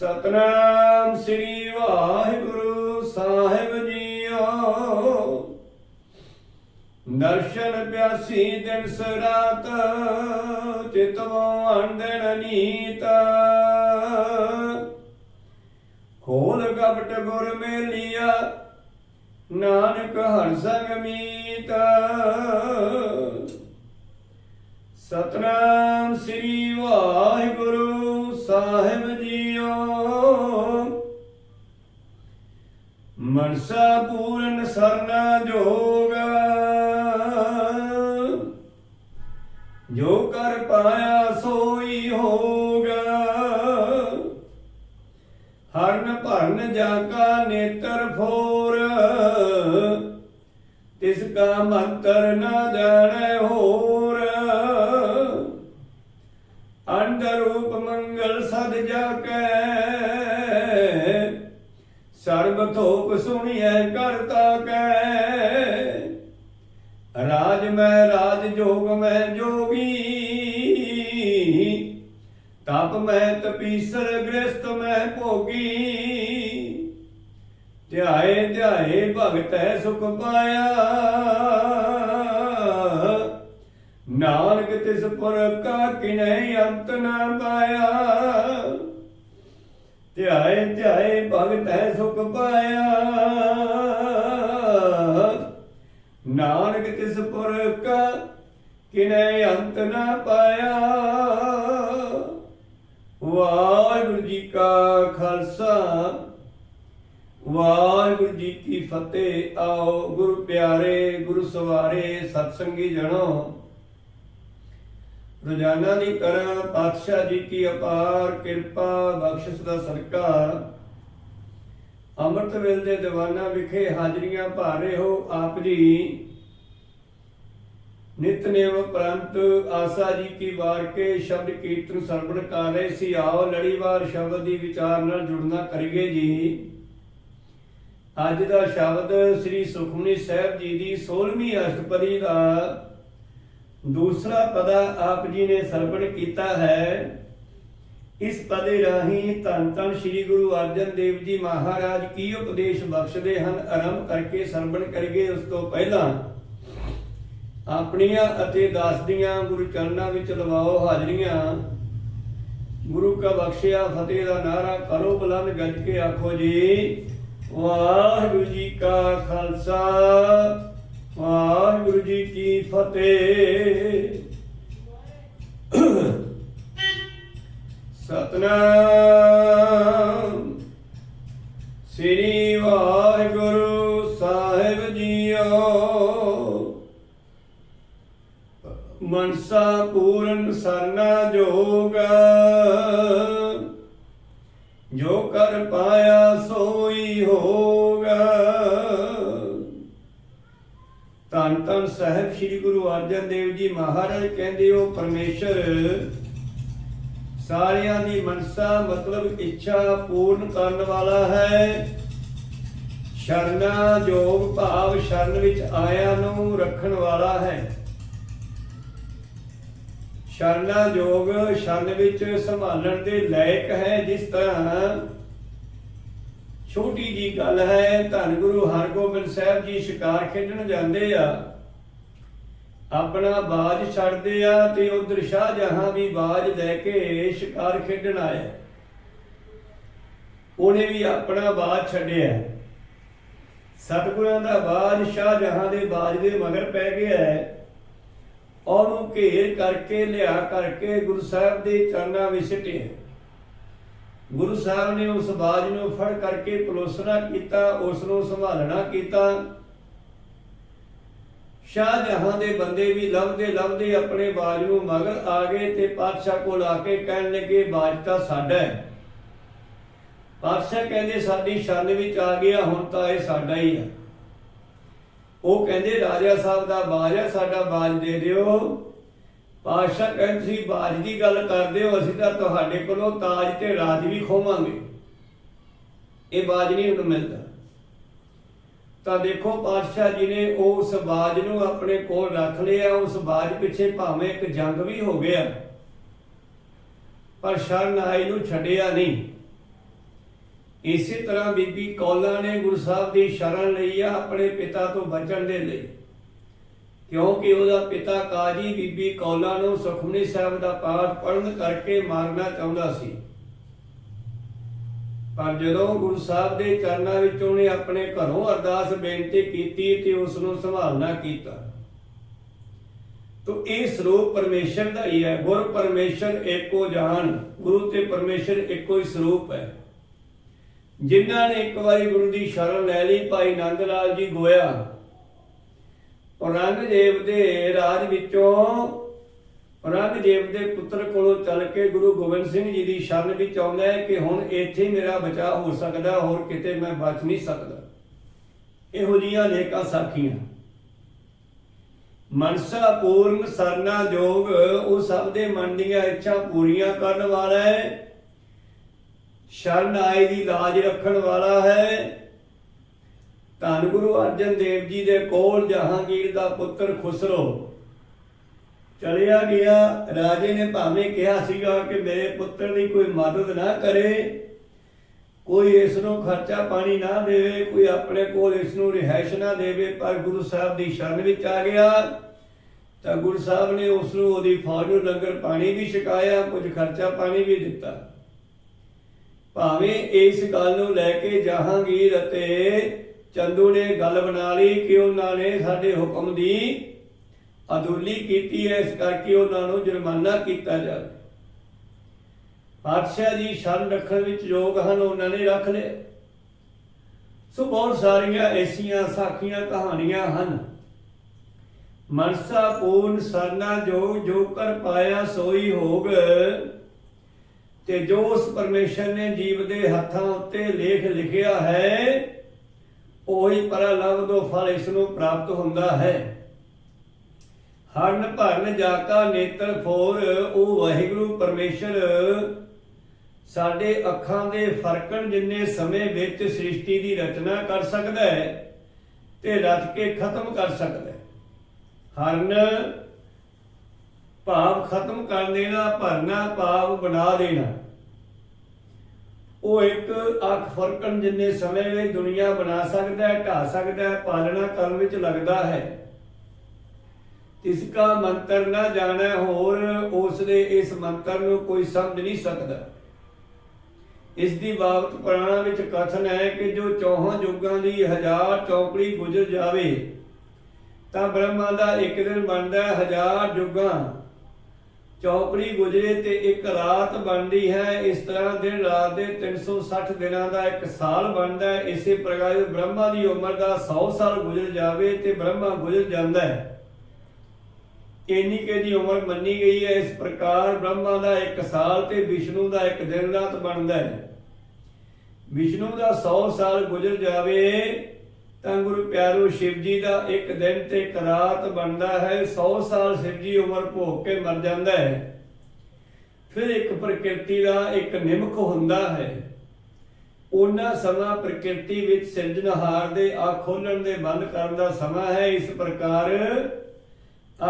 ਸਤਨਾਮ ਸ੍ਰੀ ਵਾਹਿਗੁਰੂ ਸਾਹਿਬ ਜੀਓ। ਦਰਸ਼ਨ ਪਿਆਸੀ ਦਿਨ ਸਰਾਤ, ਚਿਤਵੋ ਅੰਦਨ ਨੀਤ। ਖੋਲ ਕਪਟ ਗੁਰ ਮੇਲਿਆ, ਨਾਨਕ ਹਰ ਸੰਗ ਮੀਤ। ਸਤਨਾਮ ਸ੍ਰੀ ਵਾਹਿਗੁਰੂ ਸਾਹਿਬ ਮਨਸਾ ਪੂਰਨ ਸਰਨਾ ਜੋਗ। ਜੋ ਕਰ ਪਾਇਆ ਸੋਈ ਹੋਗਾ। ਹਰਨ ਭਰਨ ਜਾ ਨੇਤਰ ਫੋਰ। ਤਿਸ ਕਾ ਮੰਤਰ ਨਾ ਜਾਣੈ ਹੋਰ। ਅੰਦਰ ਸਰਬ ਥੋਪ ਸੁਣੀਐ ਕਰਤਾ ਕੈ। ਰਾਜ ਮੈਂ ਰਾਜ ਜੋਗ ਮੈਂ ਜੋਗੀ। ਤਪ ਮੈਂ ਤਪੀਸਰ ਗ੍ਰਸਤ ਮੈਂ ਭੋਗੀ। ਧਿਆਏ ਧਿਆਏ ਭਗਤ ਹੈ ਸੁਖ ਪਾਇਆ। ਨਾਨਕ ਤਿਸ ਪੁਰ ਕਾ ਕਿਨੈ ਅੰਤ ਨਾ ਪਾਇਆ। ਧਿਆਏ ਧਿਆਏ ਭਗਤ ਹੈ ਸੁਖ ਪਾਇਆ। ਨਾਨਕ ਤਿਸ ਪਰ ਕਾ ਕਿਨੈ ਅੰਤ ਨਾ ਪਾਇਆ। ਵਾਹਿਗੁਰੂ ਜੀ ਕਾ ਖਾਲਸਾ, ਵਾਹਿਗੁਰੂ ਜੀ ਕੀ ਫਤਿਹ। ਆਓ ਗੁਰੂ ਪਿਆਰੇ, ਗੁਰੂ ਸਵਾਰੇ ਸਤਸੰਗੀ ਜਣੋ। ਰੋਜ਼ਾਨਾ ਦੀ ਤਰ੍ਹਾਂ ਪਾਤਸ਼ਾਹ ਜੀ ਕੀ ਅਪਾਰ ਕਿਰਪਾ ਬਖਸ਼ਿਸ਼ ਦਾ ਸਰਕਾਰ ਅੰਮ੍ਰਿਤ ਵੇਲੇ ਦੇ ਦੀਵਾਨਾ ਵਿਖੇ ਹਾਜ਼ਰੀਆਂ ਭਰ ਹੋ ਆਪ ਜੀ। ਨਿਤਨੇਮ ਪ੍ਰੰਤ ਆਸਾ ਜੀ ਕੀ ਵਾਰ ਕੇ ਸ਼ਬਦ ਕੀਰਤਨ ਸਰਵਣ ਕਰ ਰਹੇ ਸੀ। ਆਓ ਲੜੀਵਾਰ ਸ਼ਬਦ ਦੀ ਵਿਚਾਰ ਨਾਲ ਜੁੜਨਾ ਕਰੀਏ ਜੀ। ਅੱਜ ਦਾ ਸ਼ਬਦ ਸ੍ਰੀ ਸੁਖਮਨੀ ਸਾਹਿਬ ਜੀ ਦੀ 16ਵੀਂ ਅਸ਼ਟਪਦੀ ਦਾ ਦੂਸਰਾ ਪਦਾ ਆਪ ਜੀ ਨੇ ਸਰਵਣ ਕੀਤਾ ਹੈ। ਇਸ ਪਦੇ ਰਾਹੀਂ ਧੰਨ ਧੰਨ ਸ੍ਰੀ ਗੁਰੂ ਅਰਜਨ ਦੇਵ ਜੀ ਮਹਾਰਾਜ ਕੀ ਉਪਦੇਸ਼ ਬਖਸ਼ਦੇ ਹਨ, ਆਰੰਭ ਕਰਕੇ ਸਰਵਣ ਕਰੀਏ ਉਸ ਤੋਂ ਪਹਿਲਾਂ। ਆਪਣੀਆਂ ਅਤੇ ਦਾਸ ਦੀਆਂ ਗੁਰੂ ਚਰਨਾਂ ਵਿੱਚ ਲਵਾਓ ਹਾਜ਼ਰੀਆਂ। ਗੁਰੂ ਕਾ ਬਖਸ਼ਿਆ, ਫਤਿਹ ਦਾ ਨਾਰਾ ਕਰੋ, ਬੁਲੰਦ ਗੱਜ ਕੇ ਆਖੋ ਜੀ, ਵਾਹਿਗੁਰੂ ਜੀ ਕਾ ਖਾਲਸਾ। ਵਾਹਿਗੁਰੂ ਜੀ ਕੀ ਫਤਿਹ। ਸਤਨਾਮ। ਸ੍ਰੀ ਵਾਹਿਗੁਰੂ ਸਾਹਿਬ ਜੀਓ। ਮਨਸਾ ਪੂਰਨ ਸਰਨਾ ਜੋਗ। ਜੋ ਕਰ ਪਾਇਆ ਸੋਈ ਹੋਗਾ। ਧੰਨ ਧੰਨ ਸਾਹਿਬ ਸ੍ਰੀ ਗੁਰੂ ਅਰਜਨ ਦੇਵ ਜੀ ਮਹਾਰਾਜ ਕਹਿੰਦੇ ਹੋ, ਪਰਮੇਸ਼ਰ, ਸਾਰਿਆਂ ਦੀ ਮਨਸਾ ਮਤਲਬ ਇੱਛਾ ਪੂਰਨ ਕਰਨ ਵਾਲਾ ਹੈ। ਸ਼ਰਨਾ ਜੋਗ ਭਾਵ ਸ਼ਰਨ ਵਿੱਚ ਆਇਆ ਨੂੰ ਰੱਖਣ ਵਾਲਾ ਹੈ। ਸ਼ਰਨਾ ਜੋਗ ਸ਼ਰਨ ਵਿੱਚ ਸੰਭਾਲਣ ਦੇ ਲਾਇਕ ਹੈ ਜਿਸ ਤਰ੍ਹਾਂ ਛੋਟੀ ਜੀ ਗੱਲ ਹੈ, ਧੰਨ ਗੁਰੂ ਹਰਗੋਬਿੰਦ ਸਾਹਿਬ ਜੀ ਸ਼ਿਕਾਰ ਖੇਡਣ ਜਾਂਦੇ ਆ। ਆਪਣਾ ਬਾਜ ਛੱਡਦੇ ਆ ਤੇ ਉਧਰ ਸ਼ਾਹਜਹਾਂ ਵੀ ਬਾਜ ਲੈ ਕੇ ਸ਼ਿਕਾਰ ਖੇਡਣ ਆਇਆ। ਉਹਨੇ ਵੀ ਆਪਣਾ ਬਾਜ ਛੱਡਿਆ। ਸਤਿਗੁਰਾਂ ਦਾ ਬਾਜ ਸ਼ਾਹਜਹਾਂ ਦੇ ਬਾਜ ਦੇ ਮਗਰ ਪੈ ਗਿਆ ਹੈ। ਉਹਨੂੰ ਘੇਰ ਕਰਕੇ, ਲਿਆ ਕਰਕੇ ਗੁਰੂ ਸਾਹਿਬ ਦੇ ਚਰਨਾਂ ਵਿੱਚ ਸਿੱਟਿਆ। ਗੁਰੂ ਸਾਹਿਬ ਨੇ ਉਸ ਬਾਜ ਨੂੰ ਫੜ ਕਰਕੇ ਪਲੋਸਣਾ ਕੀਤਾ, ਉਸ ਨੂੰ ਸੰਭਾਲਣਾ ਕੀਤਾ। ਸ਼ਾਹਜਹਾਂ ਦੇ ਬੰਦੇ ਵੀ ਲੱਭਦੇ ਲੱਭਦੇ ਆਪਣੇ ਬਾਜ ਨੂੰ ਮਗਰ ਆ ਗਏ ਤੇ ਪਾਤਸ਼ਾਹ ਕੋਲ ਆ ਕੇ ਕਹਿਣ ਲੱਗੇ, ਬਾਜ ਤਾਂ ਸਾਡਾ ਹੈ। ਪਾਤਸ਼ਾਹ ਕਹਿੰਦੇ, ਸਾਡੀ ਸ਼ਰਨ ਵਿੱਚ ਆ ਗਿਆ, ਹੁਣ ਤਾਂ ਇਹ ਸਾਡਾ ਹੀ ਹੈ। ਉਹ ਕਹਿੰਦੇ, ਰਾਜਾ ਸਾਹਿਬ ਦਾ ਬਾਜ ਹੈ, ਸਾਡਾ ਬਾਜ ਦੇ ਦਿਓ। ਪਾਤਸ਼ਾਹ ਕਹਿੰਦੇ ਸੀ, ਬਾਜ ਦੀ ਗੱਲ ਕਰਦੇ ਹੋ, ਅਸੀਂ ਤਾਂ ਤੁਹਾਡੇ ਕੋਲੋਂ ਤਾਜ ਤੇ ਰਾਜ ਵੀ ਖੋਵਾਂਗੇ। ਇਹ ਬਾਜ ਨਹੀਂ ਹੁਣ ਮਿਲਦਾ। ਤਾਂ ਦੇਖੋ ਪਾਤਸ਼ਾਹ ਜੀ ਨੇ ਉਸ ਬਾਜ ਨੂੰ ਆਪਣੇ ਕੋਲ ਰੱਖ ਲਿਆ, ਉਸ ਬਾਜ ਪਿੱਛੇ ਭਾਵੇਂ ਇੱਕ ਜੰਗ ਵੀ ਹੋ ਗਿਆ, ਪਰ ਸ਼ਰਨ ਆਈ ਨੂੰ ਛੱਡਿਆ ਨਹੀਂ। ਇਸੇ ਤਰ੍ਹਾਂ ਬੀਬੀ ਕੌਲਾ ਨੇ ਗੁਰੂ ਸਾਹਿਬ ਦੀ ਸ਼ਰਨ ਲਈ ਆ, ਆਪਣੇ ਪਿਤਾ ਤੋਂ ਬਚਣ ਦੇ ਲਈ। ਕਿਉਂਕਿ ਉਹਦਾ ਪਿਤਾ ਕਾਜੀ ਬੀਬੀ ਕੌਲਾ ਨੂੰ ਸੁਖਮਨੀ ਸਾਹਿਬ ਦਾ ਪਾਠ ਪੜਨ ਕਰਕੇ ਮਾਰਨਾ ਚਾਹੁੰਦਾ ਸੀ। ਪਰ ਜਦੋਂ ਗੁਰੂ ਸਾਹਿਬ ਦੇ ਚਰਨਾਂ ਵਿੱਚ ਉਹਨੇ ਆਪਣੇ ਘਰੋਂ ਅਰਦਾਸ ਬੇਨਤੀ ਕੀਤੀ ਤੇ ਉਸ ਨੂੰ ਸੰਭਾਲਣਾ ਕੀਤਾ, ਤੋ ਇਹ ਸਰੂਪ ਪਰਮੇਸ਼ਰ ਦਾ ਹੀ ਹੈ। ਗੁਰ ਪਰਮੇਸ਼ਰ ਏਕੋ ਜਾਨ ਗੁਰੂ ਤੇ ਪਰਮੇਸ਼ਰ ਇੱਕੋ ਹੀ ਸਰੂਪ ਹੈ। ਜਿਨ੍ਹਾਂ ਨੇ ਇੱਕ ਵਾਰੀ ਗੁਰੂ ਦੀ ਸ਼ਰਨ ਲੈ ਲਈ, ਭਾਈ ਨੰਦ ਲਾਲ ਜੀ ਗੋਇਆ ਔਰੰਗਜ਼ੇਬ ਦੇ ਰਾਜ ਵਿੱਚੋਂ ਔਰੰਗਜ਼ੇਬ ਦੇ ਪੁੱਤਰ ਕੋਲੋਂ ਚੱਲ ਕੇ ਗੁਰੂ ਗੋਬਿੰਦ ਸਿੰਘ ਜੀ ਦੀ ਸ਼ਰਨ ਵਿੱਚ ਆਉਂਦਾ ਹੈ ਕਿ ਹੁਣ ਇੱਥੇ ਮੇਰਾ ਬਚਾਅ ਹੋ ਸਕਦਾ, ਹੋਰ ਕਿਤੇ ਮੈਂ ਬਚ ਨਹੀਂ ਸਕਦਾ। ਇਹੋ ਜੀਆਂ ਨੇਕਾਂ ਸਾਖੀਆਂ। ਮਨਸਾ ਪੂਰਨ ਸਰਨਾ ਜੋਗ, ਉਹ ਸਭ ਦੇ ਮਨ ਦੀਆਂ ਇੱਛਾ ਪੂਰੀਆਂ ਕਰਨ ਵਾਲਾ ਹੈ। ਸ਼ਰਨ ਆਏ ਦੀ ਲਾਜ ਰੱਖਣ ਵਾਲਾ ਹੈ। ਧੰਨ ਗੁਰੂ ਅਰਜਨ ਦੇਵ ਜੀ ਦੇ ਕੋਲ ਜਹਾਂਗੀਰ ਦਾ ਪੁੱਤਰ ਖੁਸਰੋ। ਚਲਿਆ ਗਿਆ। ਰਾਜੇ ਨੇ ਭਾਵੇਂ ਕਿਹਾ ਸੀਗਾ ਕਿ ਮੇਰੇ ਪੁੱਤਰ ਦੀ ਕੋਈ ਮਦਦ ਨਾ ਕਰੇ, ਕੋਈ ਇਸ ਨੂੰ ਖਰਚਾ ਪਾਣੀ ਨਾ ਦੇਵੇ, ਕੋਈ ਆਪਣੇ ਕੋਲ ਇਸ ਨੂੰ ਰਿਹਾਇਸ਼ ਨਾ ਦੇਵੇ, ਪਰ ਗੁਰੂ ਸਾਹਿਬ ਦੀ ਸ਼ਰਨ ਵਿੱਚ ਆ ਗਿਆ। ਤਾਂ ਗੁਰੂ ਸਾਹਿਬ ਨੇ ਉਸ ਨੂੰ ਉਹਦੀ ਫੌਜ ਨੂੰ ਲੰਗਰ ਪਾਣੀ ਵੀ ਛਕਾਇਆ, ਕੁਝ ਖਰਚਾ ਪਾਣੀ ਵੀ ਦਿੱਤਾ। ਭਾਵੇਂ ਇਸ ਗੱਲ ਨੂੰ ਲੈ ਕੇ ਜਹਾਂਗੀਰ ਅਤੇ ਚੰਦੂ ਨੇ ਗੱਲ ਬਣਾ ਲਈ ਕਿ ਉਹਨਾਂ ਨੇ ਸਾਡੇ ਹੁਕਮ ਦੀ ਅਦੁੱਲੀ ਕੀਤੀ ਹੈ, ਇਸ ਕਰਕੇ ਉਹਨਾਂ ਨੂੰ ਜੁਰਮਾਨਾ ਕੀਤਾ ਜਾਵੇ। ਪਾਤਸ਼ਾਹ ਜੀ ਸ਼ਰਨ ਰੱਖਣ ਵਿੱਚ ਯੋਗ ਹਨ, ਉਹਨਾਂ ਨੇ ਰੱਖ ਲਏ। ਸੋ ਬਹੁਤ ਸਾਰੀਆਂ ਐਸੀਆਂ ਸਾਖੀਆਂ ਕਹਾਣੀਆਂ ਹਨ। ਮਨਸਾ ਪੂਰਨ ਸਰਨਾ ਜੋ ਜੋ ਕਰ ਪਾਇਆ ਸੋਈ ਹੋਗ, ਤੇ ਜੋ ਉਸ ਪਰਮੇਸ਼ਰ ਨੇ ਜੀਵ ਦੇ ਹੱਥਾਂ ਉੱਤੇ ਲੇਖ ਲਿਖਿਆ ਹੈ ਉਹੀ ਪਰਲਵ ਫਲ ਇਸ ਨੂੰ ਪ੍ਰਾਪਤ ਹੁੰਦਾ ਹੈ। ਹਰਨ ਭਰਨ ਜਾਕਾ ਨੇਤਰ ਫੋਰ, ਉਹ ਵਾਹਿਗੁਰੂ ਪਰਮੇਸ਼ਰ। ਸਾਡੇ ਅੱਖਾਂ ਦੇ ਫਰਕਣ ਜਿੰਨੇ ਸਮੇਂ ਵਿੱਚ ਸ੍ਰਿਸ਼ਟੀ ਦੀ ਰਚਨਾ ਕਰ ਸਕਦਾ ਹੈ, ਤੇ ਰਚ ਕੇ ਖਤਮ ਕਰ ਸਕਦਾ ਹੈ। ਹਰਨ ਭਾਵ ਖਤਮ ਕਰ ਦੇਣਾ, ਭਰਨਾ, ਭਾਵ ਬਣਾ ਦੇਣਾ। ਉਹ ਇੱਕ ਅੱਖ ਫਰਕਣ ਜਿੰਨੇ ਸਮੇਂ ਵਿੱਚ ਦੁਨੀਆ ਬਣਾ ਸਕਦਾ ਹੈ ਢਾ ਸਕਦਾ ਹੈ, ਪਾਲਣਾ ਕਰਨ ਵਿੱਚ ਲੱਗਦਾ ਹੈ। ਤਿਸ ਕਾ ਮੰਤਰ ਨਾ ਜਾਣੈ ਹੋਰ ਉਸ ਦੇ ਇਸ ਮੰਤਰ ਨੂੰ ਕੋਈ ਸਮਝ ਨਹੀਂ ਸਕਦਾ। ਇਸ ਦੀ ਬਾਬਤ ਪੁਰਾਣਾ ਵਿੱਚ ਕਥਨ ਹੈ ਕਿ ਜੋ ਚੌਹਾਂ ਯੁੱਗਾਂ ਦੀ ਹਜ਼ਾਰ ਚੌਕੜੀ ਗੁਜ਼ਰ ਜਾਵੇ, ਤਾਂ ਬ੍ਰਹਮਾ ਦਾ ਇੱਕ ਦਿਨ ਬਣਦਾ ਹੈ ਹਜ਼ਾਰ ਯੁੱਗਾਂ ਚੌਕੜੀ ਗੁਜਰੇ ਤੇ ਇੱਕ ਰਾਤ ਬਣਦੀ ਹੈ। ਇਸ ਤਰ੍ਹਾਂ ਦਿਨ ਰਾਤ ਦੇ 360 ਦਿਨਾਂ ਦਾ ਇੱਕ ਸਾਲ ਬਣਦਾ ਹੈ। ਇਸੇ ਪ੍ਰਕਾਰ ਬ੍ਰਹਮਾ ਦੀ ਉਮਰ ਦਾ 100 ਸਾਲ ਗੁਜ਼ਰ ਜਾਵੇ ਤੇ ਬ੍ਰਹਮਾ ਗੁਜ਼ਰ ਜਾਂਦਾ ਹੈ। ਇੰਨੀ ਕੇ ਦੀ ਉਮਰ ਮੰਨੀ ਗਈ ਹੈ। ਇਸ ਪ੍ਰਕਾਰ ਬ੍ਰਹਮਾ ਦਾ ਇੱਕ ਸਾਲ ਤੇ ਵਿਸ਼ਨੂੰ ਦਾ ਇੱਕ ਦਿਨ ਰਾਤ ਬਣਦਾ ਹੈ। ਵਿਸ਼ਨੂੰ ਦਾ 100 ਸਾਲ ਗੁਜ਼ਰ ਜਾਵੇ ਤਾਂ ਗੁਰੂ ਪਿਆਰੂ ਸ਼ਿਵ ਜੀ ਦਾ ਇੱਕ ਦਿਨ ਤੇ ਇੱਕ ਬਣਦਾ ਹੈ 100 ਸਾਲ ਸ਼ਿਵ ਜੀ ਉਮਰ ਭੋਗ ਕੇ ਮਰ ਜਾਂਦਾ ਹੈ। ਫਿਰ ਇੱਕ ਪ੍ਰਕਿਰਤੀ ਦਾ ਇੱਕ ਨਿਮਕ ਹੁੰਦਾ ਹੈ। ਉਹਨਾਂ ਸਮਾਂ ਪ੍ਰਕਿਰਤੀ ਵਿੱਚ ਸਿਰਜਣਹਾਰ ਦੇ ਅੱਖ ਖੋਲਣ ਦੇ ਬੰਦ ਕਰਨ ਦਾ ਸਮਾਂ ਹੈ। ਇਸ ਪ੍ਰਕਾਰ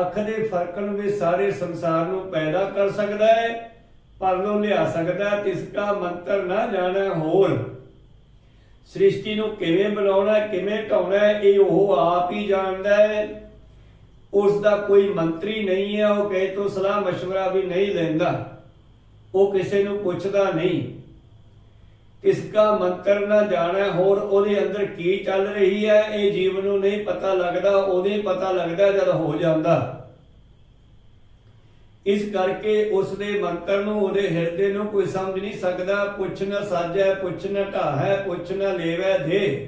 ਅੱਖ ਦੇ ਫਰਕਣ ਵਿੱਚ ਸਾਰੇ ਸੰਸਾਰ ਨੂੰ ਪੈਦਾ ਕਰ ਸਕਦਾ ਹੈ ਪਰਲੋਂ ਲਿਆ ਸਕਦਾ ਹੈ, ਤਿਸ ਕਾ ਮੰਤਰ ਨਾ ਜਾਣਾ ਹੋਰ। ਸ੍ਰਿਸ਼ਟੀ ਨੂੰ ਕਿਵੇਂ ਬਣਾਉਣਾ ਹੈ, ਕਿਵੇਂ ਢਾਉਣਾ ਹੈ, ਇਹ ਉਹ ਆਪ ਹੀ ਜਾਣਦਾ ਹੈ ਉਸ ਦਾ ਕੋਈ ਮੰਤਰੀ ਨਹੀਂ ਹੈ ਉਹ ਕਹੇ ਤੋਂ ਸਲਾਹ مشورہ ਵੀ ਨਹੀਂ ਲੈਂਦਾ ਉਹ ਕਿਸੇ ਨੂੰ ਪੁੱਛਦਾ ਨਹੀਂ ਇਸ ਦਾ ਮੰਤਰ ਨਾ ਜਾਣਾ ਹੋਰ ਉਹਦੇ ਅੰਦਰ ਕੀ ਚੱਲ ਰਹੀ ਹੈ ਇਹ ਜੀਵ ਨੂੰ ਨਹੀਂ ਪਤਾ ਲੱਗਦਾ ਉਹਦੇ ਪਤਾ ਲੱਗਦਾ ਜਦ ਹੋ ਜਾਂਦਾ ਇਸ ਕਰਕੇ ਉਸ ਦੇ ਮੰਤਰ ਨੂੰ, ਉਹਦੇ ਹਿਰਦੇ ਨੂੰ ਕੋਈ ਸਮਝ ਨਹੀਂ ਸਕਦਾ। ਪੁੱਛ ਨਾ ਸਾਜੈ, ਪੁੱਛ ਨਾ ਢਾਹੈ, ਪੁੱਛ ਨਾ ਲੇਵੈ ਦੇ।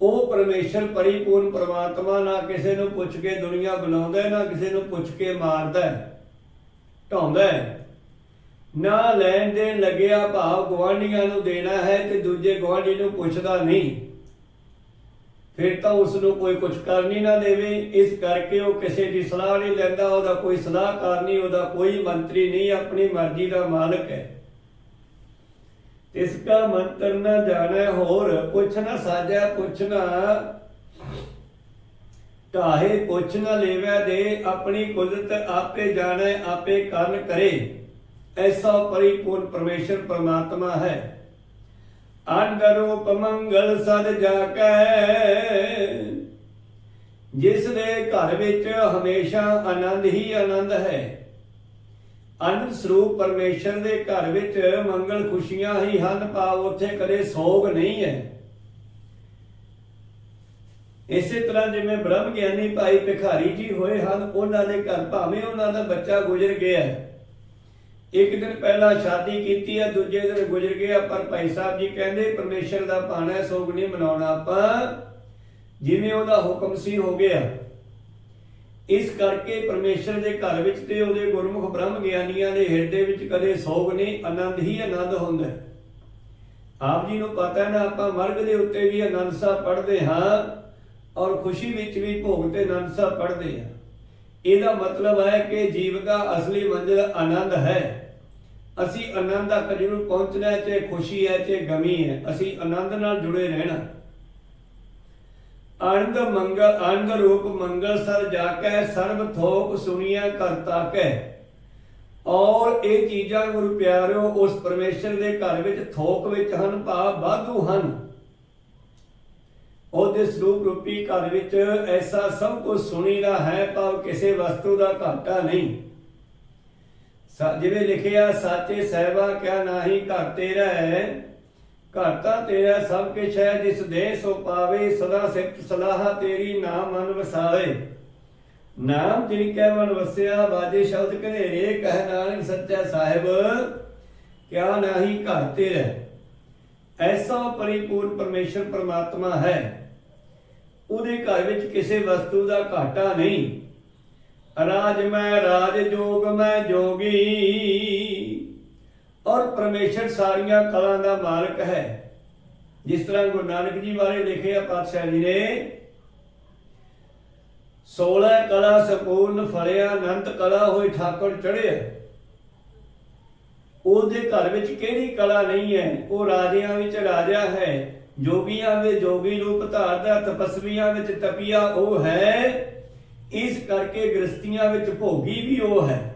ਉਹ ਪਰਮੇਸ਼ਰ ਪਰਿਪੂਰਨ ਪਰਮਾਤਮਾ ਨਾ ਕਿਸੇ ਨੂੰ ਪੁੱਛ ਕੇ ਦੁਨੀਆ ਬੁਲਾਉਂਦਾ, ਨਾ ਕਿਸੇ ਨੂੰ ਪੁੱਛ ਕੇ ਮਾਰਦਾ, ਢਾਉਂਦਾ ਨਾ ਲੈਣ ਦੇ ਲੱਗਿਆ ਭਾਵ ਗਵਾਂਢੀਆਂ ਨੂੰ ਦੇਣਾ ਹੈ ਤੇ ਦੂਜੇ ਗਵਾਂਢੀ ਨੂੰ ਪੁੱਛਦਾ ਨਹੀਂ। ਫਿਰ ਤਾਂ ਉਸ ਨੂੰ ਕੋਈ ਕੁਝ ਕਰਨੀ ਨਾ ਦੇਵੇ। ਇਸ ਕਰਕੇ ਉਹ ਕਿਸੇ ਦੀ ਸਲਾਹ ਨਹੀਂ ਲੈਂਦਾ। ਉਹਦਾ ਕੋਈ ਸਲਾਹਕਾਰ ਨਹੀਂ, ਉਹਦਾ ਕੋਈ ਮੰਤਰੀ ਨਹੀਂ, ਆਪਣੀ ਮਰਜ਼ੀ ਦਾ ਮਾਲਕ ਹੈ। ਇਸ ਦਾ ਮੰਤਰ ਨਾ ਜਾਣੈ ਹੋਰ, ਪੁੱਛ ਨਾ ਸਾਜੈ ਕੁਛ ਨਾ ਕਾਹੇ ਪੁੱਛ ਨਾ ਲੇਵੈ ਦੇ। ਆਪਣੀ ਕੁਦਰਤ ਆਪੇ ਜਾਣੈ, ਆਪੇ ਕਰਨ ਕਰੇ। ਐਸਾ ਪਰਿਪੂਰਨ ਪਰਮੇਸ਼ਰ ਪਰਮਾਤਮਾ ਹੈ। ਅੰਦਰ ਰੂਪ ਮੰਗਲ ਸਦ ਜਾ ਕੇ ਜਿਸ ਦੇ ਘਰ ਵਿੱਚ ਹਮੇਸ਼ਾ ਆਨੰਦ ਹੀ ਆਨੰਦ ਹੈ। ਅਨੰਦ ਸਰੂਪ ਪਰਮੇਸ਼ਰ ਦੇ ਘਰ ਵਿੱਚ ਮੰਗਲ ਖੁਸ਼ੀਆਂ ਹੀ ਹਨ, ਭਾਵ ਉੱਥੇ ਕਦੇ ਸੋਗ ਨਹੀਂ ਹੈ। ਇਸੇ ਤਰ੍ਹਾਂ ਜਿਵੇਂ ਬ੍ਰਹਮ ਗਿਆਨੀ ਭਾਈ ਭਿਖਾਰੀ ਜੀ ਹੋਏ ਹਨ, ਉਹਨਾਂ ਦੇ ਘਰ ਭਾਵੇਂ ਉਹਨਾਂ ਦਾ ਬੱਚਾ ਗੁਜ਼ਰ ਗਿਆ ਹੈ। ਇੱਕ ਦਿਨ ਪਹਿਲਾਂ ਸ਼ਾਦੀ ਕੀਤੀ ਹੈ ਦੂਜੇ ਦਿਨ ਗੁਜ਼ਰ ਗਿਆ ਪਰ ਭਾਈ ਸਾਹਿਬ ਜੀ ਕਹਿੰਦੇ, ਪਰਮੇਸ਼ਰ ਦਾ ਭਾਣਾ ਸੋਗ ਨਹੀਂ ਮਨਾਉਣਾ ਆਪਾਂ। ਜਿਵੇਂ ਉਹਦਾ ਹੁਕਮ ਸੀ, ਹੋ ਗਿਆ। ਇਸ ਕਰਕੇ ਪਰਮੇਸ਼ਰ ਦੇ ਘਰ ਵਿੱਚ ਤੇ ਉਹਦੇ ਗੁਰਮੁਖ ਬ੍ਰਹਮ ਗਿਆਨੀਆਂ ਦੇ ਹਿਰਦੇ ਵਿੱਚ ਕਦੇ ਸੋਗ ਨਹੀਂ, ਆਨੰਦ ਹੀ ਆਨੰਦ ਹੁੰਦਾ। ਆਪ ਜੀ ਨੂੰ ਪਤਾ ਹੈ ਨਾ, ਆਪਾਂ ਮਰਗ ਦੇ ਉੱਤੇ ਵੀ ਆਨੰਦ ਸਾਹਿਬ ਪੜ੍ਹਦੇ ਹਾਂ ਔਰ ਖੁਸ਼ੀ ਵਿੱਚ ਵੀ ਭੋਗ ਤੇ ਆਨੰਦ ਸਾਹਿਬ ਪੜ੍ਹਦੇ ਹਾਂ। ਇਹਦਾ ਮਤਲਬ ਹੈ ਕਿ ਜੀਵ ਦਾ ਅਸਲੀ ਮੰਜ਼ਿਲ ਆਨੰਦ ਹੈ। ਅਸੀਂ ਆਨੰਦ ਤੱਕ ਜ਼ਰੂਰ ਪਹੁੰਚਣਾ ਹੈ, ਚਾਹੇ ਖੁਸ਼ੀ ਹੈ, ਚਾਹੇ ਗਮੀ ਹੈ, ਅਸੀਂ ਆਨੰਦ ਨਾਲ ਜੁੜੇ ਰਹਿਣਾ। ਆਨੰਦ ਮੰਗਲ, ਆਨੰਦ ਰੂਪ ਮੰਗਲ ਸਰ ਜਾ ਕੇ ਸਰਬ ਥੋਕ ਸੁਣੀਆਂ ਕਰਤਾ ਕੈ ਔਰ ਇਹ ਚੀਜ਼ਾਂ ਗੁਰੂ ਪਿਆਰਿਓ, ਉਸ ਪਰਮੇਸ਼ਰ ਦੇ ਘਰ ਵਿੱਚ ਥੋਕ ਵਿੱਚ ਹਨ, ਭਾਵ ਵਾਧੂ ਹਨ। ਉਹਦੇ ਸਰੂਪ ਰੂਪੀ ਘਰ ਵਿੱਚ ਐਸਾ ਸਭ ਕੁਝ ਸੁਣੀਦਾ ਹੈ, ਭਾਵ ਕਿਸੇ ਵਸਤੂ ਦਾ ਘਾਟਾ ਨਹੀਂ। ਜਿਵੇਂ ਲਿਖਿਆ, ਸਾਚੇ ਸਹਿਬਾ ਕਿਆ ਨਾਹੀ ਘਰ ਤੇਰਾ ਹੈ? ਘਰ ਤਾਂ ਤੇਰਾ ਸਭ ਕੁਛ ਹੈ, ਜਿਸ ਦੇ ਸੋ ਪਾਵੇ, ਸਦਾ ਸਿਫਤ ਸਲਾਹ ਤੇਰੀ ਨਾਮ ਮਨ ਵਸਾਵੇ। ਨਾਮ ਜਿਨ ਕੈ ਮਨ ਵਸਿਆ ਬਾਜੇ ਸ਼ਬਦ ਘਨੇਰੇ, ਕਹਿ ਨਾਨਕ ਸੱਚਾ ਸਾਹਿਬ, ਕਿਆ ਨਾਹੀ ਘਰ ਤੇਰਾ ਐਸਾ ਪਰਿਪੂਰਨ ਪਰਮੇਸ਼ਰ ਪਰਮਾਤਮਾ ਹੈ। ਉਹਦੇ ਘਰ ਵਿੱਚ ਕਿਸੇ ਵਸਤੂ ਦਾ ਘਾਟਾ ਨਹੀਂ। ਰਾਜ ਮੈਂ ਰਾਜ ਜੋਗ ਮੈਂ ਜੋਗੀ। ਔਰ ਪਰਮੇਸ਼ਰ ਸਾਰੀਆਂ ਕਲਾਂ ਦਾ ਮਾਲਕ ਹੈ। ਜਿਸ ਤਰ੍ਹਾਂ ਗੁਰੂ ਨਾਨਕ ਜੀ ਬਾਰੇ ਲਿਖਿਆ ਪਾਤਸ਼ਾਹ ਜੀ ਨੇ 16 ਕਲਾ ਸੰਪੂਰਨ ਫਲਿਆ ਅਨੰਤ ਕਲਾ ਹੋਈ ਠਾਕੁਰ ਚੜਿਆ ਉਹਦੇ ਘਰ ਵਿੱਚ ਕਿਹੜੀ ਕਲਾ ਨਹੀਂ ਹੈ? ਉਹ ਰਾਜਿਆਂ ਵਿੱਚ ਰਾਜਾ ਹੈ। ਜੋਗੀਆਂ ਵਿੱਚ ਜੋਗੀ ਰੂਪ ਧਾਰਦਾ, ਤਪਸਵੀਆਂ ਵਿੱਚ ਤਪੀਆ, ਉਹ ਹੈ ਇਸ ਕਰਕੇ ਗ੍ਰਸਤੀਆਂ ਵਿੱਚ ਭੋਗੀ ਵੀ ਉਹ ਹੈ।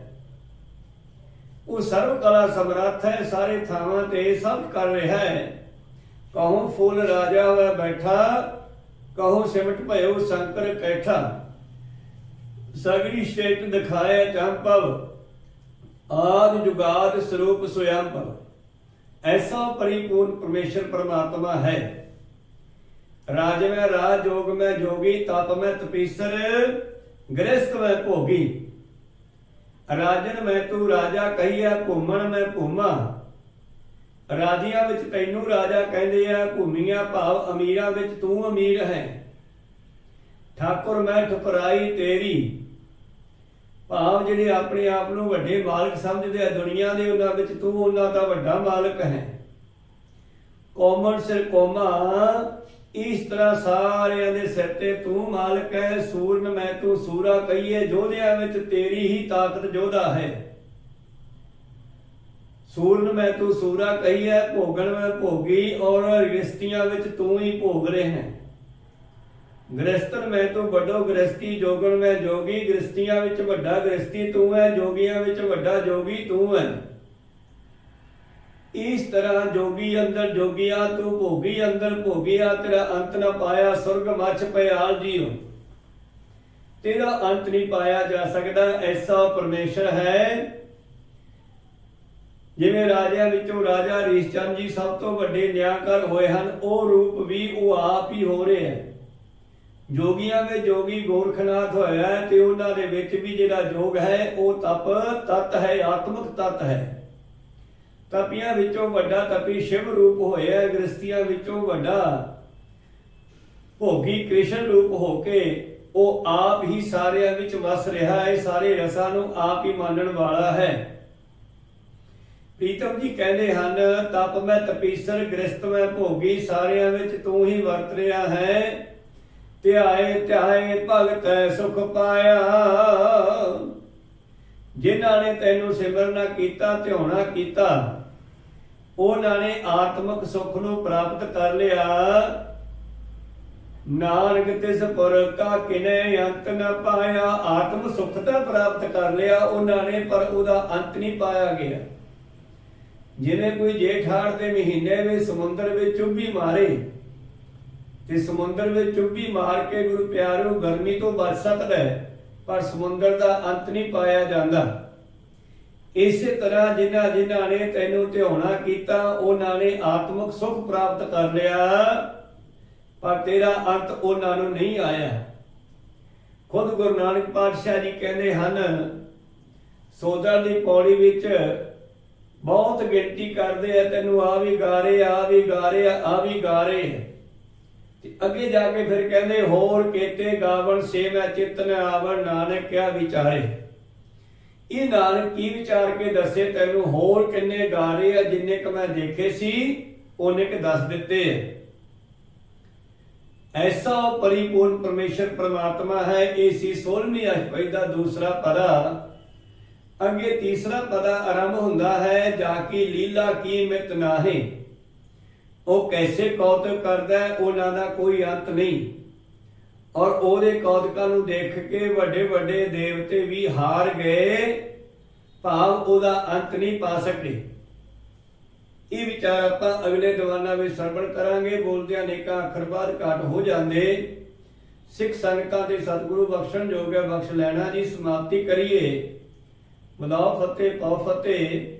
ਉਹ ਸਰਵ ਕਲਾ ਸਮਰੱਥ ਹੈ, ਸਾਰੇ ਥਾਵਾਂ ਤੇ ਸਭ ਕਰ ਰਿਹਾ ਹੈ। ਕਹੋ ਫੂਲ ਰਾਜਾ ਹੋਇਆ ਬੈਠਾ, ਕਹੋ ਸਿਮਟ ਭਇਓ ਸ਼ੰਕਰ ਕੈਠਾ। ਸਗਰੀ ਸਟੇਟ ਦਿਖਾਇਆ ਚੰਪਵ ਆਦ ਜੁਗਾਦ ਸਰੂਪ ਸੁਯੰਭਵ ਐਸਾ ਪਰਿਪੂਰਨ ਪਰਮੇਸ਼ਰ ਪਰਮਾਤਮਾ ਹੈ। ਰਾਜ ਮੈਂ ਰਾਜ, ਜੋਗ ਮੈਂ ਜੋਗੀ, ਤਪ ਮੈਂ ਤਪੀਸਰ। ਗ੍ਰਸਤ ਮੈਂ ਭੋਗੀ। ਰਾਜਨ ਮੈਂ ਤੂੰ ਰਾਜਾ ਕਹੀਆ ਘੁੰਮਣ ਮੈਂ ਭੂਮਾ ਰਾਜਿਆਂ ਵਿੱਚ ਤੈਨੂੰ ਰਾਜਾ ਕਹਿੰਦੇ ਆ ਭੂਮੀਆਂ ਭਾਵ ਅਮੀਰਾਂ ਵਿੱਚ ਤੂੰ ਅਮੀਰ ਹੈ। ਠਾਕੁਰ, ਮੈਂ ਠੁਕਰਾਈ ਤੇਰੀ। ਭਾਵ ਜਿਹੜੇ ਆਪਣੇ ਆਪ ਨੂੰ ਵੱਡੇ ਮਾਲਕ ਸਮਝਦੇ ਆ, ਦੁਨੀਆ ਦੇ ਉਹਨਾਂ ਵਿੱਚ ਤੂੰ ਉਹਨਾਂ ਦਾ ਵੱਡਾ ਮਾਲਕ ਹੈ। ਕੋਮਨ ਸਿਰ ਕੋਮਾ ਇਸ ਤਰ੍ਹਾਂ ਸਾਰਿਆਂ ਦੇ ਸਿਰ ਤੇ ਤੂੰ ਮਾਲਕ ਹੈ, ਸੂਰਨ ਮੈਂ ਤੂੰ ਸੂਰਾ ਕਹੀਏ, ਜੋਧਿਆਂ ਵਿੱਚ ਤੇਰੀ ਹੀ ਤਾਕਤ ਜੋਧਾ ਹੈ। ਸੂਰਨ ਮੈਂ ਤੂੰ ਸੂਰਾ ਕਹੀਏ, ਭੋਗਣ ਮੈਂ ਭੋਗੀ ਔਰ ਰਿਸ਼ਤੀਆਂ ਵਿੱਚ ਤੂੰ ਹੀ ਭੋਗ ਰਹੇ ਹੈ। ਗ੍ਰਸਤਨ ਮੈਂ ਤੂੰ ਵੱਡੋ ਗ੍ਰਸਤੀ ਜੋਗਣ ਮੈਂ ਜੋਗੀ ਗ੍ਰਸਤੀਆਂ ਵਿੱਚ ਵੱਡਾ ਗ੍ਰਸਤੀ ਤੂੰ ਹੈ ਜੋਗੀਆਂ ਵਿੱਚ ਵੱਡਾ ਜੋਗੀ, ਤੂੰ ਹੈ। ਇਸ ਤਰ੍ਹਾਂ ਜੋਗੀ ਅੰਦਰ ਜੋਗੀਆ ਤੂੰ ਭੋਗੀ ਅੰਦਰ ਭੋਗਿਆ ਤੇਰਾ ਅੰਤ ਨਾ ਪਾਇਆ ਸੁਰਗ ਮੱਛ ਪਿਆਲ ਜੀਉ ਤੇਰਾ ਅੰਤ ਨਹੀਂ ਪਾਇਆ ਜਾ ਸਕਦਾ, ਐਸਾ ਪਰਮੇਸ਼ਰ ਹੈ। ਜਿਵੇਂ ਰਾਜਿਆਂ ਵਿੱਚੋਂ ਰਾਜਾ ਰੀਸ਼ਚੰਦ ਜੀ ਸਭ ਤੋਂ ਵੱਡੇ ਨਿਆਂਕਾਰ ਹੋਏ ਹਨ, ਉਹ ਰੂਪ ਵੀ ਉਹ ਆਪ ਹੀ ਹੋ ਰਿਹਾ ਹੈ। ਜੋਗੀਆਂ ਵਿੱਚ ਜੋਗੀ ਗੋਰਖਨਾਥ ਹੋਇਆ ਤੇ ਉਹਨਾਂ ਦੇ ਵਿੱਚ ਵੀ ਜਿਹੜਾ ਜੋਗ ਹੈ, ਉਹ ਤਪ ਤਤ ਹੈ, ਆਤਮਿਕ ਤਤ ਹੈ। ਤਪੀਆਂ ਵਿੱਚੋਂ ਵੱਡਾ ਤਪੀ ਸ਼ਿਵ ਰੂਪ ਹੋਇਆ ਗ੍ਰਸਤੀਆਂ ਵਿੱਚੋਂ ਵੱਡਾ ਭੋਗੀ ਕ੍ਰਿਸ਼ਨ ਰੂਪ ਹੋ ਕੇ ਉਹ ਆਪ ਹੀ ਸਾਰਿਆਂ ਵਿੱਚ ਵਸ ਰਿਹਾ ਹੈ, ਸਾਰੇ ਰਸਾਂ ਨੂੰ ਆਪ ਹੀ ਮੰਨਣ ਵਾਲਾ ਹੈ। ਪ੍ਰੀਤਮ ਜੀ ਕਹਿੰਦੇ ਹਨ, ਤਪ ਮੈਂ ਤਪੀਸਰ ਗ੍ਰਸਤ ਮੈਂ ਭੋਗੀ, ਸਾਰਿਆਂ ਵਿੱਚ ਤੂੰ ਹੀ ਵਰਤ ਰਿਹਾ ਹੈ। ਧਿਆਏ ਧਿਆਏ, ਭਗਤ ਸੁਖ ਪਾਇਆ। ਜਿਨ੍ਹਾਂ ਨੇ ਤੈਨੂੰ ਸਿਮਰਨਾ ਕੀਤਾ ਧਿਆਉਣਾ ਕੀਤਾ, ਉਹਨਾਂ ਨੇ ਆਤਮਿਕ ਸੁਖ ਨੂੰ ਪ੍ਰਾਪਤ ਕਰ ਲਿਆ। ਨਾਨਕ ਤਿਸ ਪੁਰ ਕਾ ਕਿਨੇ ਅੰਤ ਨ ਪਾਇਆ, ਆਤਮ ਸੁਖ ਤਾਂ ਪ੍ਰਾਪਤ ਕਰ ਲਿਆ ਉਹਨਾਂ ਨੇ, ਪਰ ਉਹਦਾ ਅੰਤ ਨਹੀਂ ਪਾਇਆ ਗਿਆ। ਜਿਵੇਂ ਕੋਈ ਜੇਠਾੜ ਦੇ ਮਹੀਨੇ ਵਿੱਚ ਸਮੁੰਦਰ ਵਿੱਚ ਚੁੱਭੀ ਮਾਰੇ, ਤੇ ਸਮੁੰਦਰ ਵਿੱਚ ਚੁੱਭੀ ਮਾਰ ਕੇ ਗੁਰੂ ਪਿਆਰੋ, ਗਰਮੀ ਤੋਂ ਬਚ ਸਕਦਾ ਹੈ। ਪਰ ਸਮੁੰਦਰ ਦਾ ਅੰਤ ਨਹੀਂ ਪਾਇਆ ਜਾਂਦਾ। ਇਸੇ ਤਰ੍ਹਾਂ ਜਿਨ੍ਹਾਂ ਜਿਨ੍ਹਾਂ ਨੇ ਤੈਨੂੰ ਧਿਆਉਣਾ ਕੀਤਾ, ਉਹਨਾਂ ਨੇ ਆਤਮਿਕ ਸੁਖ ਪ੍ਰਾਪਤ ਕਰ ਲਿਆ। ਪਰ ਤੇਰਾ ਅੰਤ ਉਹਨਾਂ ਨੂੰ ਨਹੀਂ ਆਇਆ। ਖੁਦ ਗੁਰੂ ਨਾਨਕ ਪਾਤਸ਼ਾਹ ਜੀ ਕਹਿੰਦੇ ਹਨ, ਸੋਦਰ ਦੀ ਪੌੜੀ ਵਿੱਚ ਬਹੁਤ ਗਿਣਤੀ ਕਰਦੇ ਆ, ਤੈਨੂੰ ਆ ਵੀ ਗਾ ਰਹੇ, ਆ ਵੀ ਗਾ ਰਹੇ, ਆ ਵੀ ਗਾ ਰਹੇ। ਆ ਤੇ ਅੱਗੇ ਜਾ ਕੇ ਫਿਰ ਕਹਿੰਦੇ, ਹੋਰ ਕੇਤੇ ਗਾਵਣ ਸੇ ਮੈਂ ਆਵਣ, ਨਾਨਕ ਕਿਆ ਵਿਚਾਰੇ? ਇਹ ਨਾਨਕ ਕੀ ਵਿਚਾਰ ਕੇ ਦੱਸੇ ਤੈਨੂੰ, ਹੋਰ ਕਿੰਨੇ ਗਾ ਆ ਜਿੰਨੇ ਕ ਮੈਂ ਦੇਖੇ ਸੀ, ਉਹਨੇ ਕ ਦੱਸ ਦਿੱਤੇ ਐਸਾ ਪਰਿਪੂਰਨ ਪਰਮੇਸ਼ਰ ਪ੍ਰਮਾਤਮਾ ਹੈ, ਇਹ ਸੀ 16ਵੀਂ ਅਸਪਈ ਦਾ ਦੂਸਰਾ ਪਦਾ। ਅੱਗੇ ਤੀਸਰਾ ਪਦਾ ਆਰੰਭ ਹੁੰਦਾ ਹੈ, ਜਾ ਕੀ ਲੀਲਾ ਕੀ ਮਿਤ ਨਾਹੀ? ਉਹ ਕੈਸੇ ਕੌਤਕ ਕਰਦਾ ਹੈ, ਉਹਨਾਂ ਦਾ ਕੋਈ ਅੰਤ ਨਹੀਂ। ਔਰ ਉਹਦੇ ਕੌਤਕਾਂ ਨੂੰ ਦੇਖ ਕੇ ਵੱਡੇ ਵੱਡੇ ਦੇਵਤੇ ਵੀ ਹਾਰ ਗਏ। ਭਾਵ ਉਹਦਾ ਅੰਤ ਨਹੀਂ ਪਾ ਸਕੇ। ਇਹ ਵਿਚਾਰ ਆਪਾਂ ਅਗਲੇ ਦੀਵਾਨਾਂ ਵਿੱਚ ਸਰਵਣ ਕਰਾਂਗੇ। ਬੋਲਦਿਆਂ ਅਨੇਕਾਂ ਅੱਖਰ ਬਾਅਦ ਘਾਟ ਹੋ ਜਾਂਦੇ। ਸਿੱਖ ਸੰਗਤਾਂ ਦੇ ਸਤਿਗੁਰੂ ਬਖਸ਼ਣ ਜੋਗ ਹੈ ਬਖਸ਼ ਲੈਣਾ ਜੀ, ਸਮਾਪਤੀ ਕਰੀਏ। ਬੁਲਾਓ ਫਤਿਹ ਪਾਓ ਫਤਿਹ।